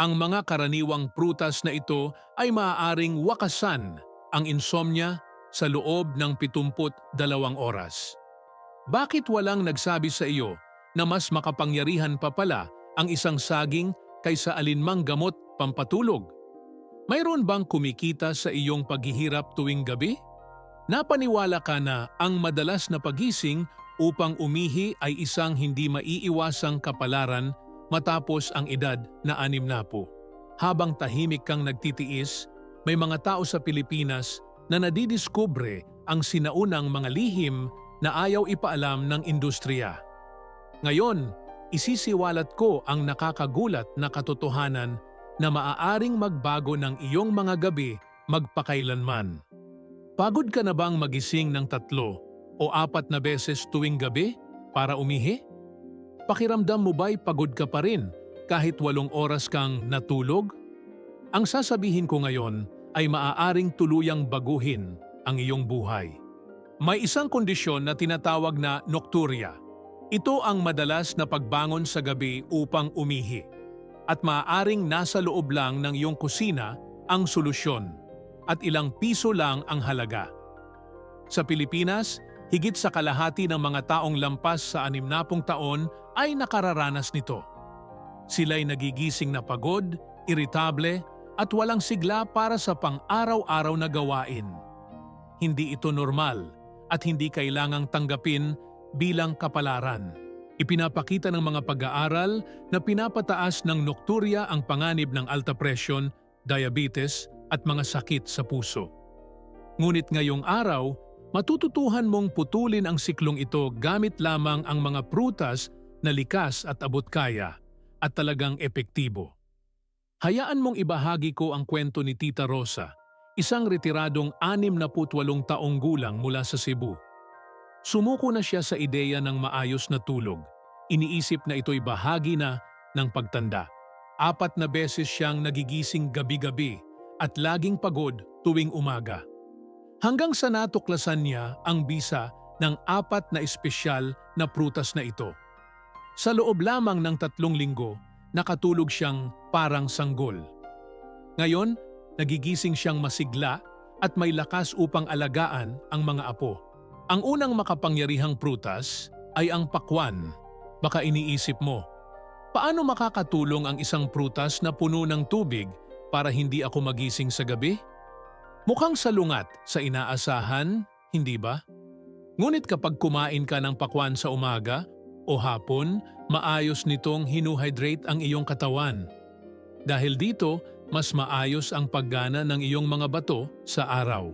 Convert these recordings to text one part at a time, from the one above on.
ang mga karaniwang prutas na ito ay maaaring wakasan ang insomnia sa loob ng 72 oras. Bakit walang nagsabi sa iyo na mas makapangyarihan pa pala ang isang saging kaysa alinmang gamot pampatulog? Mayroon bang kumikita sa iyong paghihirap tuwing gabi? Napaniwala ka na ang madalas na pagising upang umihi ay isang hindi maiiwasang kapalaran matapos ang edad na anim na po. Habang tahimik kang nagtitiis, may mga tao sa Pilipinas na nadidiskubre ang sinaunang mga lihim na ayaw ipaalam ng industriya. Ngayon, isisiwalat ko ang nakakagulat na katotohanan na maaaring magbago ng iyong mga gabi magpakailanman. Pagod ka na bang magising ng tatlo o apat na beses tuwing gabi para umihi? Pakiramdam mo ba'y pagod ka pa rin kahit walong oras kang natulog? Ang sasabihin ko ngayon ay maaaring tuluyang baguhin ang iyong buhay. May isang kondisyon na tinatawag na nocturia. Ito ang madalas na pagbangon sa gabi upang umihi. At maaaring nasa loob lang ng iyong kusina ang solusyon at ilang piso lang ang halaga. Sa Pilipinas, higit sa kalahati ng mga taong lampas sa 60 taon ay nakararanas nito. Sila'y nagigising na pagod, iritable, at walang sigla para sa pang-araw-araw na gawain. Hindi ito normal at hindi kailangang tanggapin bilang kapalaran. Ipinapakita ng mga pag-aaral na pinapataas ng nocturia ang panganib ng alta presyon, diabetes at mga sakit sa puso. Ngunit ngayong araw, matututuhan mong putulin ang siklong ito gamit lamang ang mga prutas na likas at abot kaya at talagang epektibo. Hayaan mong ibahagi ko ang kwento ni Tita Rosa, isang retiradong 68 taong gulang mula sa Cebu. Sumuko na siya sa ideya ng maayos na tulog. Iniisip na ito'y bahagi na ng pagtanda. Apat na beses siyang nagigising gabi-gabi at laging pagod tuwing umaga. Hanggang sa natuklasan niya ang bisa ng apat na espesyal na prutas na ito. Sa loob lamang ng tatlong linggo, nakatulog siyang parang sanggol. Ngayon, nagigising siyang masigla at may lakas upang alagaan ang mga apo. Ang unang makapangyarihang prutas ay ang pakwan. Baka iniisip mo, paano makakatulong ang isang prutas na puno ng tubig para hindi ako magising sa gabi? Mukhang salungat sa inaasahan, hindi ba? Ngunit kapag kumain ka ng pakwan sa umaga o hapon, maayos nitong hinuhydrate ang iyong katawan. Dahil dito, mas maayos ang paggana ng iyong mga bato sa araw.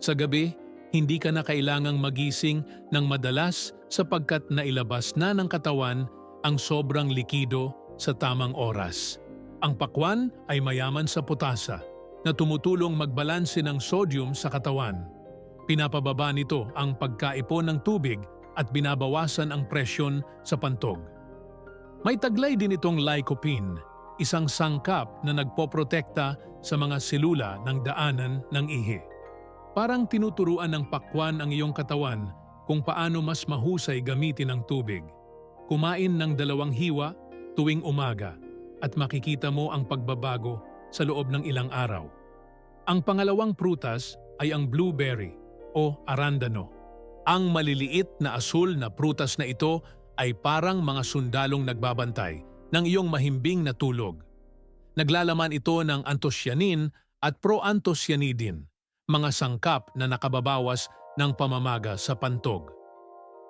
Sa gabi, hindi ka na kailangang magising ng madalas sapagkat nailabas na ng katawan ang sobrang likido sa tamang oras. Ang pakwan ay mayaman sa putasa na tumutulong magbalanse ng sodium sa katawan. Pinapababa nito ang pagkaipon ng tubig at binabawasan ang presyon sa pantog. May taglay din itong lycopene, isang sangkap na nagpoprotekta sa mga selula ng daanan ng ihi. Parang tinuturuan ng pakwan ang iyong katawan kung paano mas mahusay gamitin ang tubig. Kumain ng dalawang hiwa tuwing umaga at makikita mo ang pagbabago sa loob ng ilang araw. Ang pangalawang prutas ay ang blueberry o arandano. Ang maliliit na asul na prutas na ito ay parang mga sundalong nagbabantay ng iyong mahimbing na tulog. Naglalaman ito ng antosyanin at proantosyanidin, mga sangkap na nakababawas ng pamamaga sa pantog.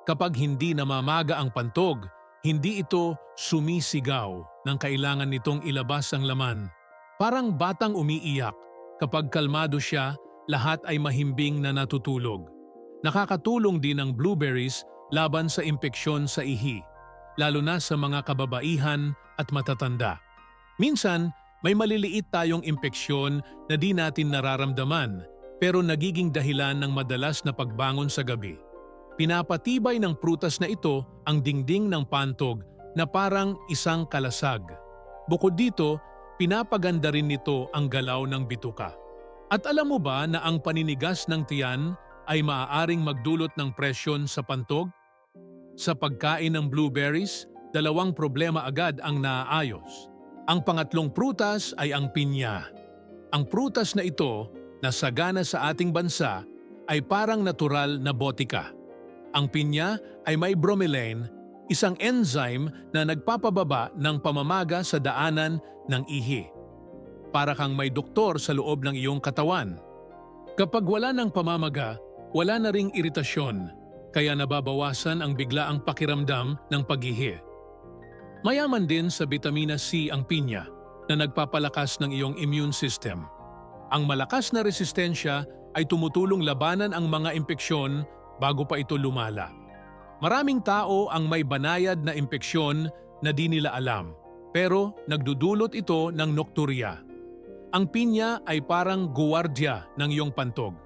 Kapag hindi namamaga ang pantog, hindi ito sumisigaw ng kailangan nitong ilabas ang laman. Parang batang umiiyak, kapag kalmado siya, lahat ay mahimbing na natutulog. Nakakatulong din ang blueberries laban sa impeksyon sa ihi, lalo na sa mga kababaihan at matatanda. Minsan, may maliliit tayong impeksyon na di natin nararamdaman pero nagiging dahilan ng madalas na pagbangon sa gabi. Pinapatibay ng prutas na ito ang dingding ng pantog na parang isang kalasag. Bukod dito, pinapaganda rin nito ang galaw ng bituka. At alam mo ba na ang paninigas ng tiyan ay maaaring magdulot ng presyon sa pantog? Sa pagkain ng blueberries, dalawang problema agad ang naaayos. Ang pangatlong prutas ay ang pinya. Ang prutas na ito na sagana sa ating bansa ay parang natural na botika. Ang pinya ay may bromelain, isang enzyme na nagpapababa ng pamamaga sa daanan ng ihi. Para kang may doktor sa loob ng iyong katawan. Kapag wala ng pamamaga, wala na ring iritasyon, kaya nababawasan ang biglaang pakiramdam ng paghihi. Mayaman din sa vitamina C ang pinya na nagpapalakas ng iyong immune system. Ang malakas na resistensya ay tumutulong labanan ang mga impeksyon bago pa ito lumala. Maraming tao ang may banayad na impeksyon na di nila alam, pero nagdudulot ito ng nokturya. Ang pinya ay parang guwardya ng iyong pantog.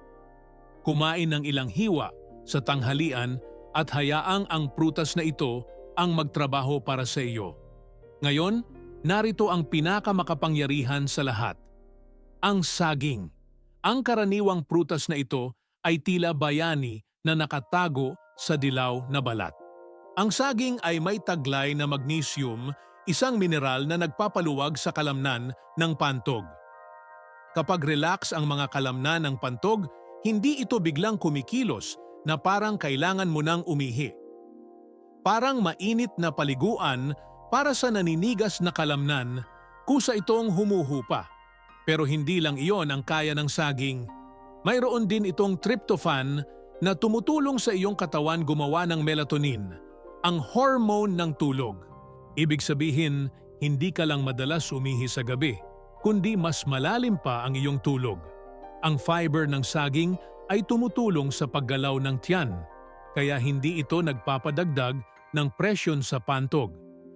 Kumain ng ilang hiwa sa tanghalian at hayaang ang prutas na ito ang magtrabaho para sa iyo. Ngayon, narito ang pinakamakapangyarihan sa lahat. Ang saging. Ang karaniwang prutas na ito ay tila bayani na nakatago sa dilaw na balat. Ang saging ay may taglay na magnesium, isang mineral na nagpapaluwag sa kalamnan ng pantog. Kapag relax ang mga kalamnan ng pantog, hindi ito biglang kumikilos na parang kailangan mo nang umihi. Parang mainit na paliguan para sa naninigas na kalamnan, kusa itong humuhupa. Pero hindi lang iyon ang kaya ng saging. Mayroon din itong tryptophan na tumutulong sa iyong katawan gumawa ng melatonin, ang hormone ng tulog. Ibig sabihin, hindi ka lang madalas umihi sa gabi, kundi mas malalim pa ang iyong tulog. Ang fiber ng saging ay tumutulong sa paggalaw ng tiyan, kaya hindi ito nagpapadagdag ng presyon sa pantog.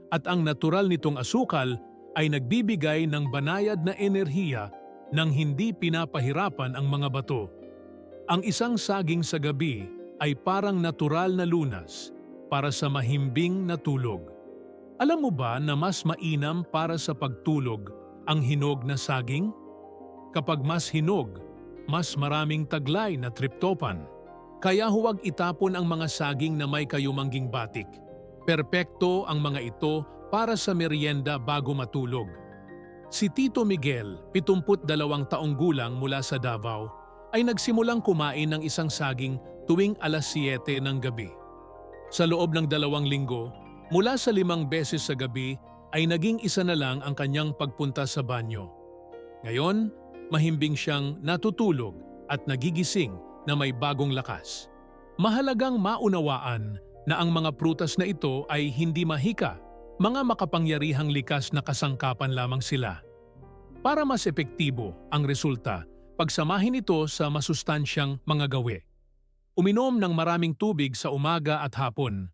At ang natural nitong asukal ay nagbibigay ng banayad na enerhiya nang hindi pinapahirapan ang mga bato. Ang isang saging sa gabi ay parang natural na lunas para sa mahimbing na tulog. Alam mo ba na mas mainam para sa pagtulog ang hinog na saging? Kapag mas hinog, mas maraming taglay na tryptophan. Kaya huwag itapon ang mga saging na may kayumangging batik. Perpekto ang mga ito para sa merienda bago matulog. Si Tito Miguel, 72 taong gulang mula sa Davao, ay nagsimulang kumain ng isang saging tuwing alas 7 ng gabi. Sa loob ng dalawang linggo, mula sa limang beses sa gabi ay naging isa na lang ang kanyang pagpunta sa banyo. Ngayon, mahimbing siyang natutulog at nagigising na may bagong lakas. Mahalagang maunawaan na ang mga prutas na ito ay hindi mahika, mga makapangyarihang likas na kasangkapan lamang sila. Para mas epektibo ang resulta, pagsamahin ito sa masustansyang mga gawi. Uminom ng maraming tubig sa umaga at hapon.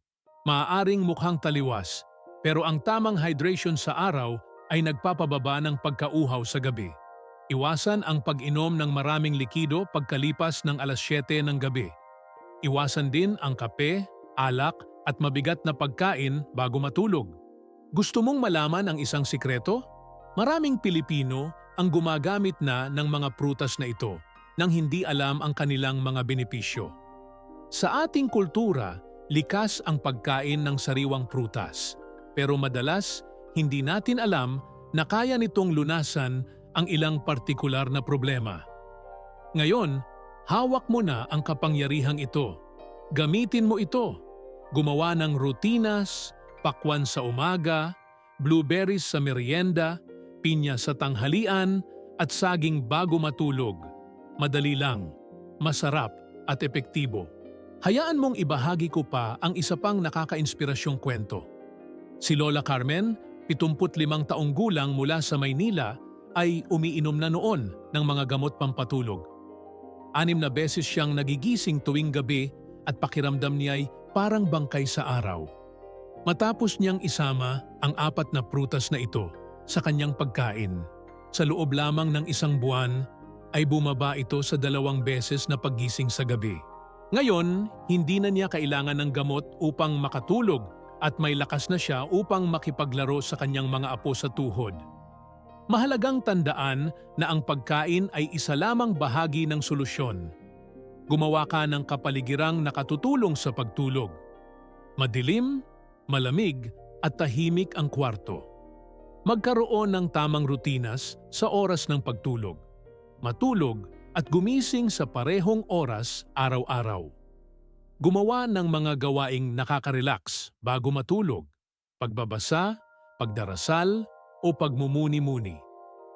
Maaaring mukhang taliwas, pero ang tamang hydration sa araw ay nagpapababa ng pagkauhaw sa gabi. Iwasan ang pag-inom ng maraming likido pagkalipas ng alas 7 ng gabi. Iwasan din ang kape, alak at mabigat na pagkain bago matulog. Gusto mong malaman ang isang sikreto? Maraming Pilipino ang gumagamit na ng mga prutas na ito nang hindi alam ang kanilang mga benepisyo. Sa ating kultura, likas ang pagkain ng sariwang prutas. Pero madalas, hindi natin alam na kaya nitong lunasan ang ilang partikular na problema. Ngayon, hawak mo na ang kapangyarihang ito. Gamitin mo ito. Gumawa ng rutinas, pakwan sa umaga, blueberries sa merienda, pinya sa tanghalian, at saging bago matulog. Madali lang, masarap at epektibo. Hayaan mong ibahagi ko pa ang isa pang nakaka-inspirasyong kwento. Si Lola Carmen, 75 taong gulang mula sa Maynila, ay umiinom na noon ng mga gamot pampatulog. Anim na beses siyang nagigising tuwing gabi at pakiramdam niya ay parang bangkay sa araw. Matapos niyang isama ang apat na prutas na ito sa kanyang pagkain, sa loob lamang ng isang buwan ay bumaba ito sa dalawang beses na paggising sa gabi. Ngayon, hindi na niya kailangan ng gamot upang makatulog at may lakas na siya upang makipaglaro sa kanyang mga apo sa tuhod. Mahalagang tandaan na ang pagkain ay isa lamang bahagi ng solusyon. Gumawa ka ng kapaligirang nakatutulong sa pagtulog. Madilim, malamig at tahimik ang kwarto. Magkaroon ng tamang rutinas sa oras ng pagtulog. Matulog at gumising sa parehong oras araw-araw. Gumawa ng mga gawaing nakaka-relax bago matulog, pagbabasa, pagdarasal, o pagmumuni-muni.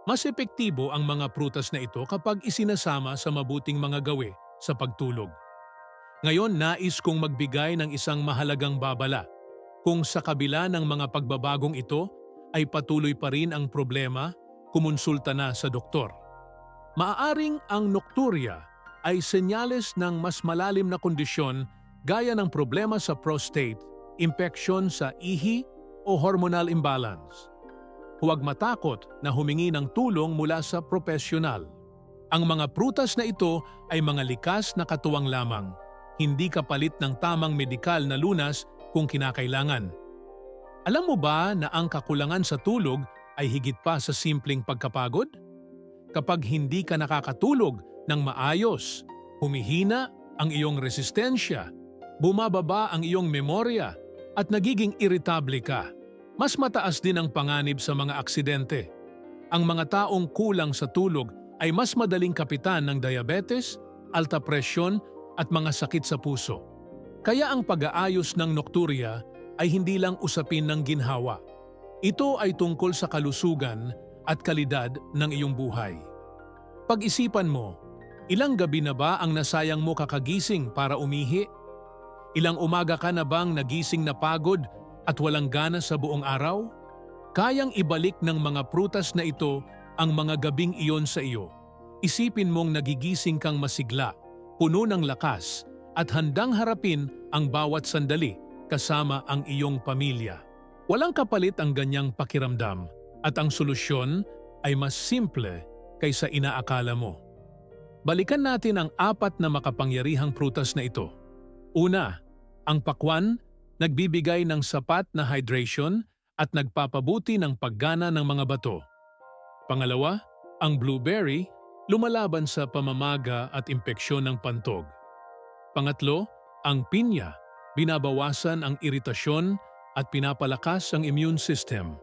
Mas epektibo ang mga prutas na ito kapag isinasama sa mabuting mga gawi sa pagtulog. Ngayon nais kong magbigay ng isang mahalagang babala. Kung sa kabila ng mga pagbabagong ito ay patuloy pa rin ang problema, kumonsulta na sa doktor. Maaaring ang nocturia ay senyales ng mas malalim na kondisyon gaya ng problema sa prostate, impeksyon sa ihi o hormonal imbalance. Huwag matakot na humingi ng tulong mula sa profesional. Ang mga prutas na ito ay mga likas na katuwang lamang, hindi kapalit ng tamang medikal na lunas kung kinakailangan. Alam mo ba na ang kakulangan sa tulog ay higit pa sa simpleng pagkapagod? Kapag hindi ka nakakatulog ng maayos, humihina ang iyong resistensya, bumababa ang iyong memorya at nagiging irritable ka. Mas mataas din ang panganib sa mga aksidente. Ang mga taong kulang sa tulog ay mas madaling kapitan ng diabetes, alta presyon at mga sakit sa puso. Kaya ang pag-aayos ng nocturia ay hindi lang usapin ng ginhawa. Ito ay tungkol sa kalusugan at kalidad ng iyong buhay. Pag-isipan mo, ilang gabi na ba ang nasayang mo kakagising para umihi? Ilang umaga ka na bang nagising na pagod at walang gana sa buong araw? Kayang ibalik ng mga prutas na ito ang mga gabing iyon sa iyo. Isipin mong nagigising kang masigla, puno ng lakas, at handang harapin ang bawat sandali kasama ang iyong pamilya. Walang kapalit ang ganyang pakiramdam at ang solusyon ay mas simple kaysa inaakala mo. Balikan natin ang apat na makapangyarihang prutas na ito. Una, ang pakwan nagbibigay ng sapat na hydration at nagpapabuti ng paggana ng mga bato. Pangalawa, ang blueberry lumalaban sa pamamaga at impeksyon ng pantog. Pangatlo, ang pinya binabawasan ang iritasyon at pinapalakas ang immune system.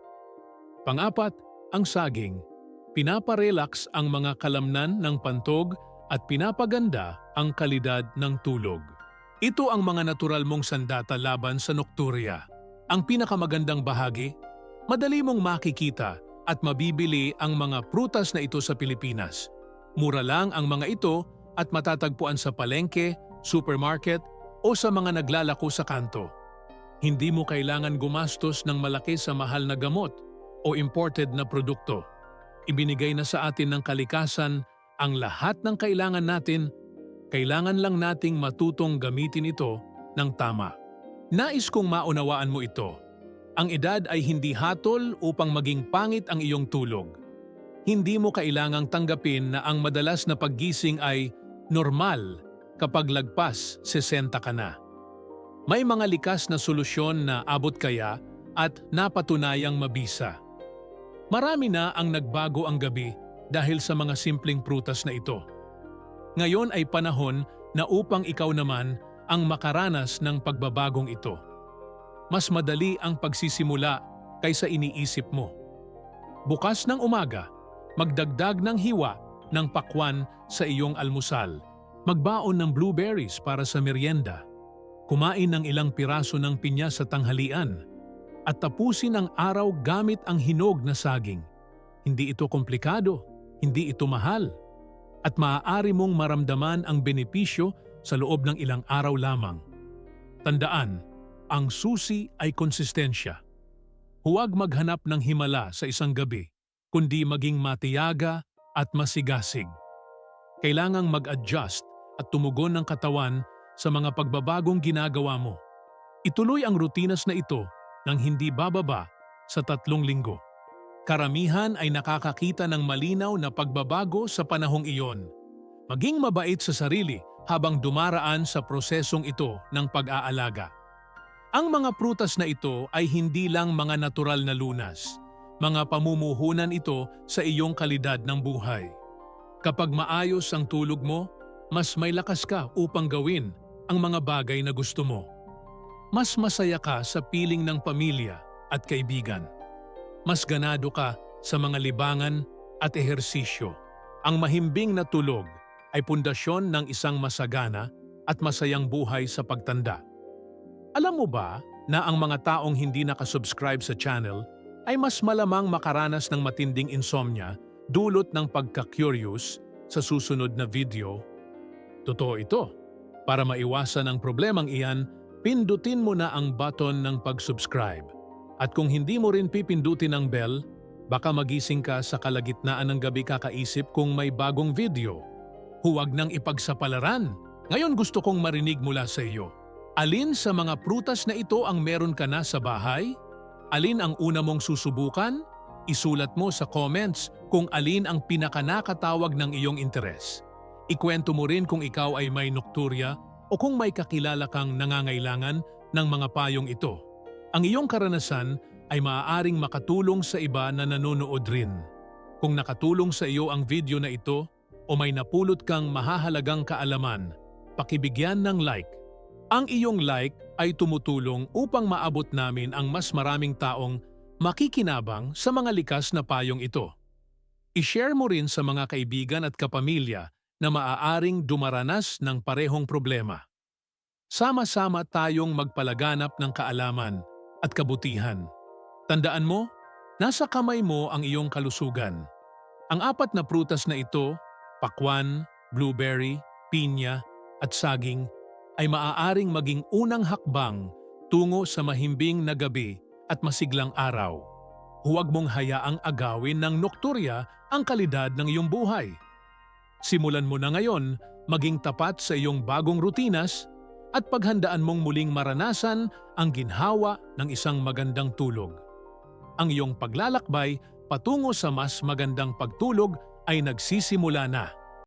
Pangapat, ang saging pinaparelax ang mga kalamnan ng pantog at pinapaganda ang kalidad ng tulog. Ito ang mga natural mong sandata laban sa nocturia. Ang pinakamagandang bahagi, madali mong makikita at mabibili ang mga prutas na ito sa Pilipinas. Mura lang ang mga ito at matatagpuan sa palengke, supermarket o sa mga naglalako sa kanto. Hindi mo kailangan gumastos ng malaki sa mahal na gamot o imported na produkto. Ibinigay na sa atin ng kalikasan ang lahat ng kailangan natin kailangan lang nating matutong gamitin ito ng tama. Nais kong maunawaan mo ito. Ang edad ay hindi hatol upang maging pangit ang iyong tulog. Hindi mo kailangang tanggapin na ang madalas na paggising ay normal kapag lagpas 60 ka na. May mga likas na solusyon na abot kaya at napatunayang mabisa. Marami na ang nagbago ang gabi dahil sa mga simpleng prutas na ito. Ngayon ay panahon na upang ikaw naman ang makaranas ng pagbabagong ito. Mas madali ang pagsisimula kaysa iniisip mo. Bukas ng umaga, magdagdag ng hiwa ng pakwan sa iyong almusal. Magbaon ng blueberries para sa merienda. Kumain ng ilang piraso ng pinya sa tanghalian. At tapusin ang araw gamit ang hinog na saging. Hindi ito komplikado, hindi ito mahal at maaari mong maramdaman ang benepisyo sa loob ng ilang araw lamang. Tandaan, ang susi ay konsistensya. Huwag maghanap ng himala sa isang gabi, kundi maging matiyaga at masigasig. Kailangang mag-adjust at tumugon ng katawan sa mga pagbabagong ginagawa mo. Ituloy ang rutinas na ito nang hindi bababa sa tatlong linggo. Karamihan ay nakakakita ng malinaw na pagbabago sa panahong iyon. Maging mabait sa sarili habang dumaraan sa prosesong ito ng pag-aalaga. Ang mga prutas na ito ay hindi lang mga natural na lunas. Mga pamumuhunan ito sa iyong kalidad ng buhay. Kapag maayos ang tulog mo, mas may lakas ka upang gawin ang mga bagay na gusto mo. Mas masaya ka sa piling ng pamilya at kaibigan. mas ganado ka sa mga libangan at ehersisyo. Ang mahimbing na tulog ay pundasyon ng isang masagana at masayang buhay sa pagtanda. Alam mo ba na ang mga taong hindi nakasubscribe sa channel ay mas malamang makaranas ng matinding insomnia dulot ng pagka-curious sa susunod na video? Totoo ito. Para maiwasan ang problemang iyan, pindutin mo na ang button ng pag-subscribe. At kung hindi mo rin pipindutin ang bell, baka magising ka sa kalagitnaan ng gabi kakaisip kung may bagong video. Huwag nang ipagsapalaran. Ngayon gusto kong marinig mula sa iyo. Alin sa mga prutas na ito ang meron ka na sa bahay? Alin ang una mong susubukan? Isulat mo sa comments kung alin ang pinakanakatawag ng iyong interes. Ikwento mo rin kung ikaw ay may nokturya o kung may kakilala kang nangangailangan ng mga payong ito. Ang iyong karanasan ay maaaring makatulong sa iba na nanonood rin. Kung nakatulong sa iyo ang video na ito o may napulot kang mahahalagang kaalaman, pakibigyan ng like. Ang iyong like ay tumutulong upang maabot namin ang mas maraming taong makikinabang sa mga likas na payong ito. I-share mo rin sa mga kaibigan at kapamilya na maaaring dumaranas ng parehong problema. Sama-sama tayong magpalaganap ng kaalaman at kabutihan. Tandaan mo, nasa kamay mo ang iyong kalusugan. Ang apat na prutas na ito, pakwan, blueberry, pinya, at saging, ay maaaring maging unang hakbang tungo sa mahimbing na gabi at masiglang araw. Huwag mong hayaang agawin ng nokturya ang kalidad ng iyong buhay. Simulan mo na ngayon maging tapat sa iyong bagong rutinas at paghandaan mong muling maranasan ang ginhawa ng isang magandang tulog. Ang iyong paglalakbay patungo sa mas magandang pagtulog ay nagsisimula na.